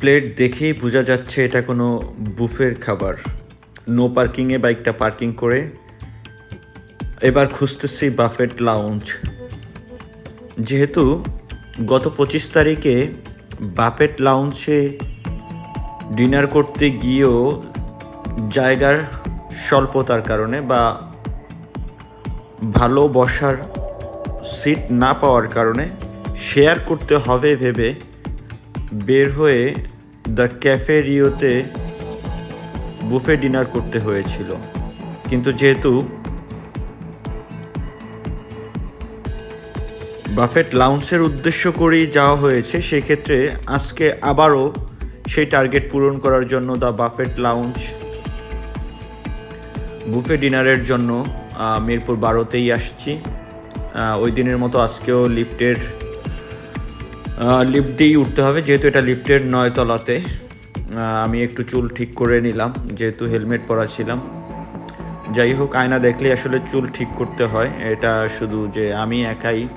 Plate দেখেই বোঝা যাচ্ছে এটা কোনো বুফের খাবার। নো পার্কিংয়ে বাইকটা পার্কিং করে। এবার খুঁজতেছি বাফেট লাউঞ্জ যেহেতু গত পঁচিশ তারিখে বাফেট লাউঞ্জে ডিনার করতে গিয়েও জায়গার স্বল্পতার কারণে বা ভালো বসার সিট না পাওয়ার কারণে শেয়ার করতে হবে ভেবে বের হয়ে দ্য ক্যাফে রিওতে বুফে ডিনার করতে হয়েছিল। কিন্তু যেহেতু বাফেট লাউন্সের উদ্দেশ্য করেই যাওয়া হয়েছে, সেক্ষেত্রে আজকে আবারও সেই টার্গেট পূরণ করার জন্য দ্য বাফেট লাউঞ্জ বুফে ডিনারের জন্য মিরপুর বারোতেই আসছি। ওই দিনের মতো আজকেও লিফটের লিফট দিয়েই উঠতে হবে, যেহেতু এটা লিফটের নয় তলাতে। আমি একটু চুল ঠিক করে নিলাম, যেহেতু হেলমেট পরা ছিলাম। যাই হোক, আয়না দেখলে আসলে চুল ঠিক করতে হয়। এটা শুধু যে আমি একাই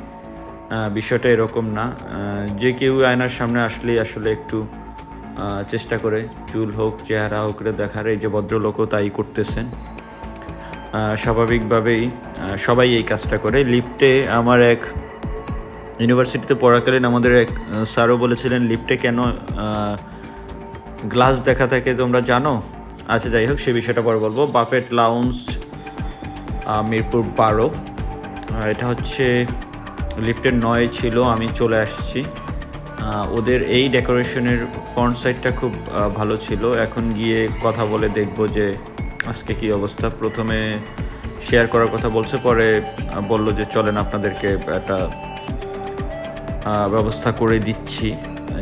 বিষয়টা এরকম না। যে কেউ আয়নার সামনে আসলেই আসলে একটু চেষ্টা করে চুল হোক, চেহারা হোক দেখার। এই যে ভদ্রলোকও তাই করতেছেন। স্বাভাবিকভাবেই সবাই এই কাজটা করে। লিফটে আমার এক ইউনিভার্সিটিতে পড়াকালীন আমাদের এক স্যারও বলেছিলেন, লিফটে কেন গ্লাস দেখা থাকে তোমরা জানো? আচ্ছা যাই হোক, সে বিষয়টা পরে বলব। বাপেট লাউন্স মিরপুর বারো। এটা হচ্ছে লিফটের নয় ছিল, আমি চলে আসছি। ওদের এই ডেকোরেশনের ফ্রন্ট সাইডটা খুব ভালো ছিল। এখন গিয়ে কথা বলে দেখব যে আজকে কি অবস্থা। প্রথমে শেয়ার করার কথা বলছে, পরে বলল যে, চলেন, আপনাদেরকে একটা ব্যবস্থা করে দিচ্ছি।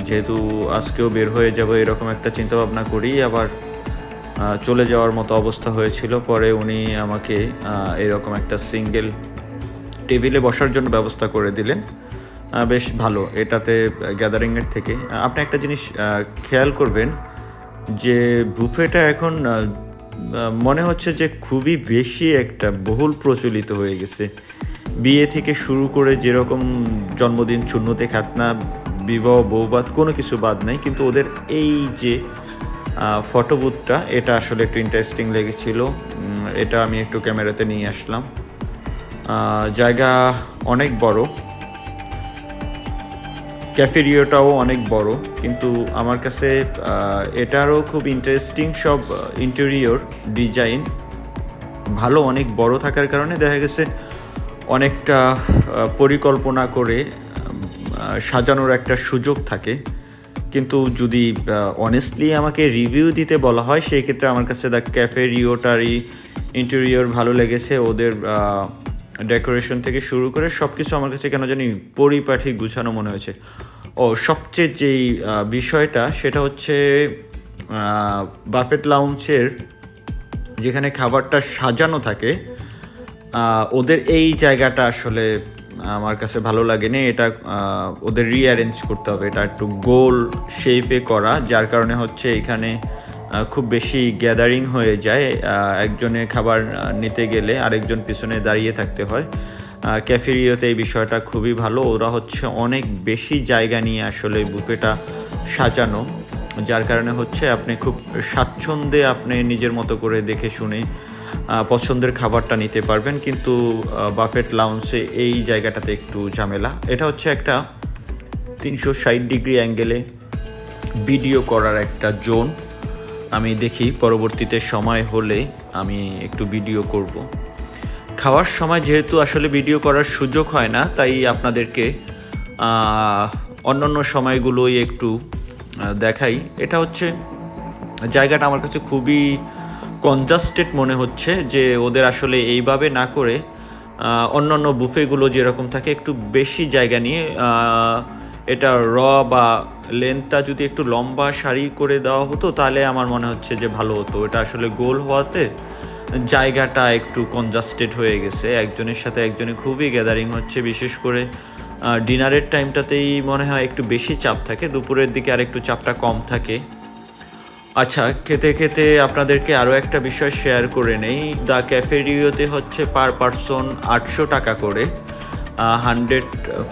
যেহেতু আজকেও বের হয়ে যাব এরকম একটা চিন্তা ভাবনা করি আবার চলে যাওয়ার মতো অবস্থা হয়েছিল। পরে উনি আমাকে এরকম একটা সিঙ্গেল টেবিলে বসার জন্য ব্যবস্থা করে দিলেন। বেশ ভালো এটাতে গ্যাদারিংয়ের থেকে। আপনি একটা জিনিস খেয়াল করবেন যে বুফেটা এখন মনে হচ্ছে যে খুবই বেশি একটা বহুল প্রচলিত হয়ে গেছে। বিয়ে থেকে শুরু করে যেরকম জন্মদিন শূন্যতে খাতনা, বিবাহ বৌবাদ কোনো কিছু বাদ নাই, কিন্তু ওদের এই যে ফটোবুথটা, এটা আসলে একটু ইন্টারেস্টিং লেগেছিল। এটা আমি একটু ক্যামেরাতে নিয়ে আসলাম। জায়গা অনেক বড়। ক্যাফেরিওটাও অনেক বড়, কিন্তু আমার কাছে এটারও খুব ইন্টারেস্টিং সব ইন্টেরিয়র ডিজাইন ভালো অনেক বড় থাকার কারণে দেখা গেছে অনেকটা পরিকল্পনা করে সাজানোর একটা সুযোগ থাকে। কিন্তু যদি অনেস্টলি আমাকে রিভিউ দিতে বলা হয়, সেই ক্ষেত্রে আমার কাছে দ্য ক্যাফে রিওটারই ইন্টেরিয়র ভালো লেগেছে। ওদের ডেকোরেশন থেকে শুরু করে সব কিছু আমার কাছে কেন জানি পরিপাঠি গুছানো মনে হয়েছে। ও, সবচেয়ে যেই বিষয়টা, সেটা হচ্ছে বাফেট লাউঞ্চের যেখানে খাবারটা সাজানো থাকে ওদের এই জায়গাটা আসলে আমার কাছে ভালো লাগেনি। এটা ওদের রিঅ্যারেঞ্জ করতে হবে। এটা একটু গোল শেপে করা যার কারণে হচ্ছে এখানে খুব বেশি গ্যাদারিং হয়ে যায়। আহ, একজনে খাবার নিতে গেলে আরেকজন পিছনে দাঁড়িয়ে থাকতে হয়। ক্যাফেরিওতে এই বিষয়টা খুবই ভালো। ওরা হচ্ছে অনেক বেশি জায়গা নিয়ে আসলে বুফেটা সাজানো যার কারণে হচ্ছে আপনি খুব স্বাচ্ছন্দ্যে আপনি নিজের মতো করে দেখে শুনে পছন্দের খাবারটা নিতে পারবেন, কিন্তু বাফেট লাউন্সে এই জায়গাটাতে একটু ঝামেলা। এটা হচ্ছে একটা তিনশো ষাট ডিগ্রি অ্যাঙ্গেলে ভিডিও করার একটা জোন। আমি দেখি পরবর্তীতে সময় হলে আমি একটু ভিডিও করব। খাওয়ার সময় যেহেতু আসলে ভিডিও করার সুযোগ হয় না, তাই আপনাদেরকে অন্যান্য সময়গুলোই একটু দেখাই। এটা হচ্ছে জায়গাটা আমার কাছে খুবই কনজাস্টেড মনে হচ্ছে যে ওদের আসলে এইভাবে না করে অন্যান্য বুফেগুলো যেরকম থাকে একটু বেশি জায়গা নিয়ে এটা র বা লেন্থটা যদি একটু লম্বা সারি করে দেওয়া হতো, তাহলে আমার মনে হচ্ছে যে ভালো হতো। এটা আসলে গোল হওয়াতে জায়গাটা একটু কনজাস্টেড হয়ে গেছে। একজনের সাথে একজনে খুবই গ্যাদারিং হচ্ছে, বিশেষ করে ডিনারের টাইমটাতেই মনে হয় একটু বেশি চাপ থাকে, দুপুরের দিকে আর একটু চাপটা কম থাকে। আচ্ছা খেতে খেতে আপনাদেরকে আরও একটা বিষয় শেয়ার করে নেই। দ্য ক্যাফেরিওতে হচ্ছে পার পারসন আটশো টাকা করে। হান্ড্রেড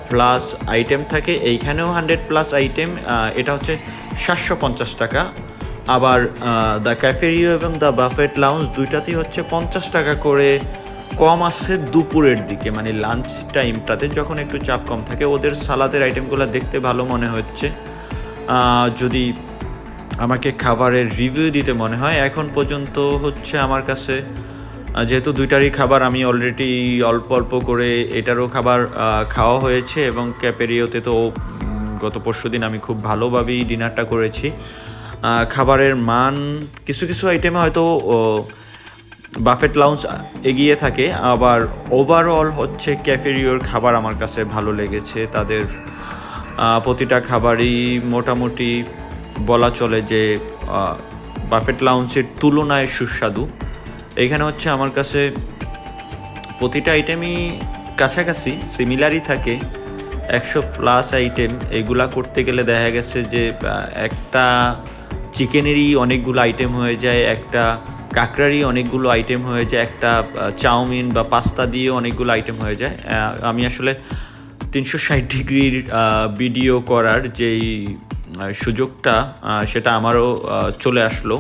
প্লাস আইটেম থাকে। এইখানেও হান্ড্রেড প্লাস আইটেম এটা হচ্ছে সাতশো পঞ্চাশ টাকা। আবার দ্য ক্যাফেরিও এবং দ্য বাফেট লাউঞ্জ দুইটাতেই হচ্ছে পঞ্চাশ টাকা করে। কম আসছে দুপুরের দিকে মানে লাঞ্চ টাইমটাতে যখন একটু চাপ কম থাকে, ওদের সালাদের আইটেমগুলো দেখতে ভালো মনে হচ্ছে। যদি আমাকে খাবারের রিভিউ দিতে মনে হয়। এখন পর্যন্ত হচ্ছে আমার কাছে যেহেতু দুইটারই খাবার আমি অলরেডি অল্প অল্প করে এটারও খাবার খাওয়া হয়েছে এবং ক্যাপেরিওতে তো গত পরশু দিন আমি খুব ভালোভাবেই ডিনারটা করেছি। খাবারের মান, কিছু কিছু আইটেমে হয়তো বাফেট লাউঞ্জ এগিয়ে থাকে, আবার ওভারঅল হচ্ছে ক্যাফেরিওর খাবার আমার কাছে ভালো লেগেছে। তাদের প্রতিটা খাবারই মোটামুটি বলা চলে যে বাফেট লাউঞ্জের তুলনায় সুস্বাদু। এখানে হচ্ছে আমার কাছে প্রতিটা আইটেমই কাছাকাছি সিমিলারই থাকে। একশো প্লাস আইটেম এগুলা করতে গেলে দেখা গেছে যে একটা চিকেনেরই অনেকগুলো আইটেম হয়ে যায়, একটা কাঁকড়ারই অনেকগুলো আইটেম হয়ে যায়, একটা চাউমিন বা পাস্তা দিয়ে অনেকগুলো আইটেম হয়ে যায়। আমি আসলে তিনশো ষাট ডিগ্রির ভিডিও করার যেই সুযোগটা সেটা আমারও চলে আসলো।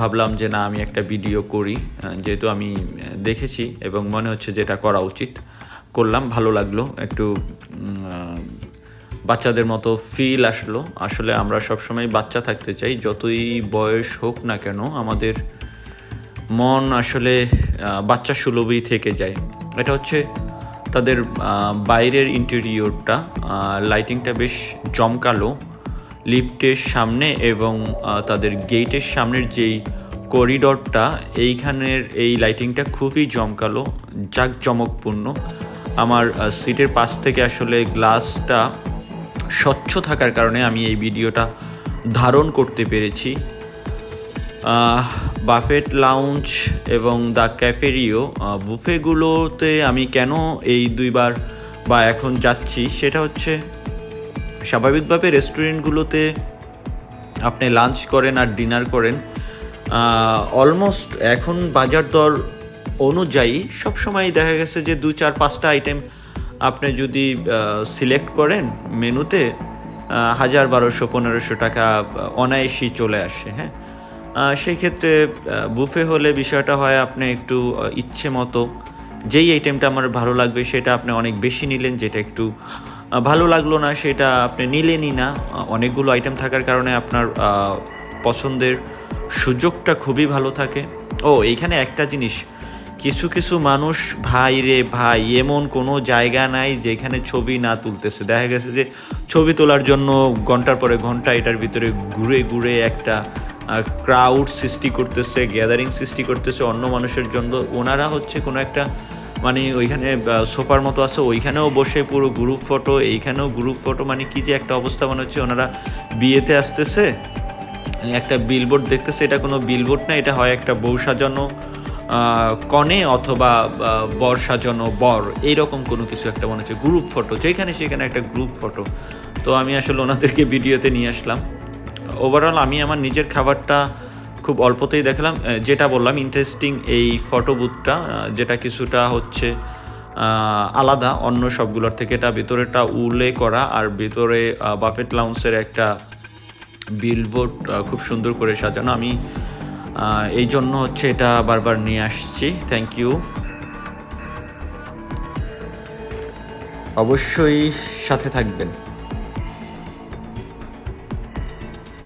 ভাবলাম যে না, আমি একটা ভিডিও করি যেহেতু আমি দেখেছি এবং মনে হচ্ছে যেটা করা উচিত। করলাম, ভালো লাগল, একটু বাচ্চাদের মতো ফিল আসলো। আসলে আমরা সবসময় বাচ্চা থাকতে চাই, যতই বয়স হোক না কেন, আমাদের মন আসলে বাচ্চা সুলভই থেকে যায়। এটা হচ্ছে তাদের বাইরের ইন্টেরিয়রটা লাইটিংটা বেশ জমকালো। লিফটের সামনে এবং তাদের গেটের সামনের যেই করিডরটা, এইখানের এই লাইটিংটা খুবই জমকালো, জাঁকজমকপূর্ণ। আমার সিটের পাশ থেকে আসলে গ্লাসটা স্বচ্ছ থাকার কারণে আমি এই ভিডিওটা ধারণ করতে পেরেছি। বাফেট লাউঞ্জ এবং দ্য ক্যাফেরিও বুফেগুলোতে আমি কেন এই দুইবার বা এখন যাচ্ছি, সেটা হচ্ছে স্বাভাবিকভাবে রেস্টুরেন্টগুলোতে আপনি লাঞ্চ করেন আর ডিনার করেন অলমোস্ট এখন বাজার দর অনুযায়ী সবসময় দেখা গেছে যে দু চার পাঁচটা আইটেম আপনি যদি সিলেক্ট করেন মেনুতে হাজার বারোশো, পনেরোশো টাকা অনায়াসই চলে আসে হ্যাঁ। সেই ক্ষেত্রে বুফে হলে বিষয়টা হয় আপনি একটু ইচ্ছে মতো যেই আইটেমটা আমার ভালো লাগবে সেটা আপনি অনেক বেশি নিলেন, যেটা একটু ভালো লাগল না, সেটা আপনি নিলেনই না। অনেকগুলো আইটেম থাকার কারণে আপনার পছন্দের সুযোগটা খুবই ভালো থাকে। ও, এইখানে একটা জিনিস, কিছু কিছু মানুষ ভাই রে ভাই, এমন কোনো জায়গা নাই যেখানে ছবি না তুলতেছে। দেখা গেছে যে ছবি তোলার জন্য ঘণ্টার পরে ঘণ্টা এটার ভিতরে ঘুরে ঘুরে একটা ক্রাউড সৃষ্টি করতেছে গ্যাদারিং সৃষ্টি করতেছে অন্য মানুষের জন্য। ওনারা হচ্ছে কোনো একটা মানে ওইখানে সোফার মতো আছে, ওইখানেও বসে পুরো গ্রুপ ফটো এইখানেও গ্রুপ ফটো মানে কি যে একটা অবস্থা মনে হচ্ছে ওনারা বিয়েতে আসতেছে। একটা বিলবোর্ড দেখতেছে, এটা কোনো বিলবোর্ড না, এটা হয় একটা বউ সাজানো কনে অথবা বর সাজানো, বর, এইরকম কোনো কিছু একটা মনে হচ্ছে গ্রুপ ফটো যেখানে সেখানে একটা গ্রুপ ফটো তো আমি আসলে ওনাদেরকে ভিডিওতে নিয়ে আসলাম। ওভারঅল আমি আমার নিজের খাবারটা খুব অল্পতেই দেখালাম। যেটা বললাম ইন্টারেস্টিং এই ফটো বুথটা যেটা কিছুটা হচ্ছে আলাদা, অন্য সবগুলোর থেকে। এটা ভেতরেটা উলে করা আর ভেতরে বাফেট লাউন্সের একটা বিলবোর্ড খুব সুন্দর করে সাজানো। আমি এই জন্য হচ্ছে এটা বারবার নিয়ে আসছি। থ্যাংক ইউ অবশ্যই সাথে থাকবেন।